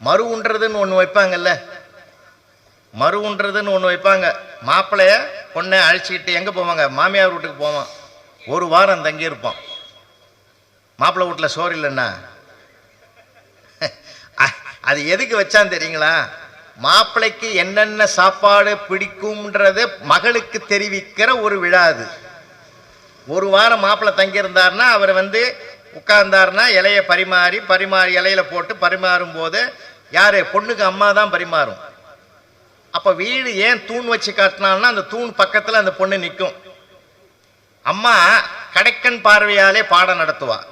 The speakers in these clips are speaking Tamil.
மறு உண்றதுன்னு ஒன்று வைப்பாங்கல்ல? மறு உண்றதுன்னு ஒன்று வைப்பாங்க. மாப்பிள்ளைய பொண்ணை அழைச்சிக்கிட்டு எங்கே போவாங்க? மாமியார் வீட்டுக்கு போவான். ஒரு வாரம் தங்கியிருப்போம் மாப்பிள்ளை வீட்டில் சோறு இல்லைன்னா? அது எதுக்கு வச்சான் தெரியுங்களா? மாப்பிள்ளைக்கு என்னென்ன சாப்பாடு பிடிக்கும்ன்றத மகளுக்கு தெரிவிக்கிற ஒரு விழா அது. ஒரு வாரம் மாப்பிள்ளை தங்கியிருந்தாருன்னா அவர் வந்து உட்கார்ந்தாருன்னா இலையை பரிமாறி பரிமாறி இலையில போட்டு பரிமாறும் போது யாரு? பொண்ணுக்கு அம்மா தான் பரிமாறும். அப்ப வீடு ஏன் தூண் வச்சு காட்டினான்னா அந்த தூண் பக்கத்துல அந்த பொண்ணு நிற்கும் அம்மா கடைக்கன் பார்வையாலே பாடம் நடத்துவா.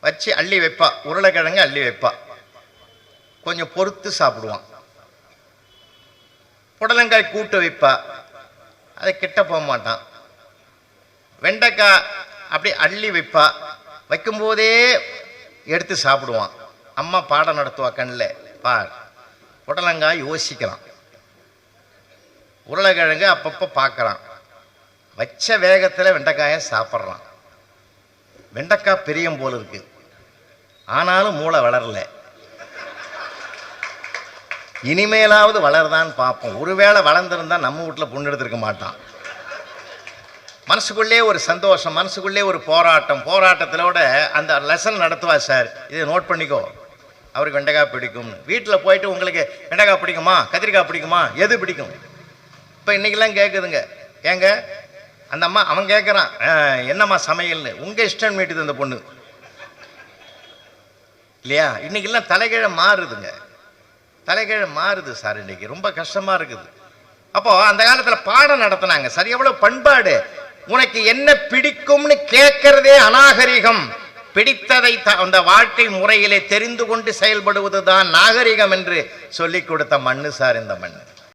வச்சு அள்ளி வைப்பா. உருளைக்கிழங்கு அள்ளி வைப்பா. கொஞ்சம் பொறுத்து சாப்பிடுவான் புடலங்காய் கூட்டு வைப்பா. அதை கிட்ட போக மாட்டான் வெண்டைக்காய் அப்படி அள்ளி வைப்பா. வைக்கும்போதே எடுத்து சாப்பிடுவான். அம்மா பாடம் நடத்துவா கண்ணில்? பார். புடலங்காய் யோசிக்கிறான். உருளைக்கிழங்கு அப்பப்போ பார்க்குறான். வச்ச வேகத்தில் வெண்டைக்காயை சாப்பிட்றான். வெண்டைக்காய் பெரியம் போல் இருக்கு. ஆனாலும் மூளை வளரல. இனிமேலாவது வளருதான்னு பார்ப்போம். ஒருவேளை வளர்ந்துருந்தா நம்ம வீட்டில் பொண்ணு எடுத்திருக்க மாட்டான். மனசுக்குள்ளே ஒரு சந்தோஷம் மனசுக்குள்ளே ஒரு போராட்டம். போராட்டத்திலோட அந்த லெசன் நடத்துவா சார். இதை நோட் பண்ணிக்கோ. அவருக்கு வெண்டைக்காய் பிடிக்கும். வீட்டில் போயிட்டு உங்களுக்கு வெண்டைக்காய் பிடிக்குமா? கத்திரிக்காய் பிடிக்குமா? எது பிடிக்கும்? இப்போ இன்றைக்கெல்லாம் கேட்குதுங்க ஏங்க? அந்த அம்மா அவன் கேட்குறான் என்னம்மா சமையல்னு. உங்கள் இஷ்டம் மீட்டுது அந்த பொண்ணு. இல்லையா? இன்றைக்கெல்லாம் தலைகீழ மாறுதுங்க. தலைகீழ மாறுது சார் இன்னைக்கு. ரொம்ப கஷ்டமாக இருக்குது. அப்போது அந்த காலத்தில் பாடம் நடத்துனாங்க. சரி எவ்வளோ பண்பாடு. உனக்கு என்ன பிடிக்கும்னு கேட்கறதே அநாகரிகம். பிடித்ததை த- அந்த வாழ்க்கை முறையிலே தெரிந்து கொண்டு செயல்படுவதுதான் நாகரிகம் என்று சொல்லிக் கொடுத்த மண்ணு சார் இந்த மண்ணு.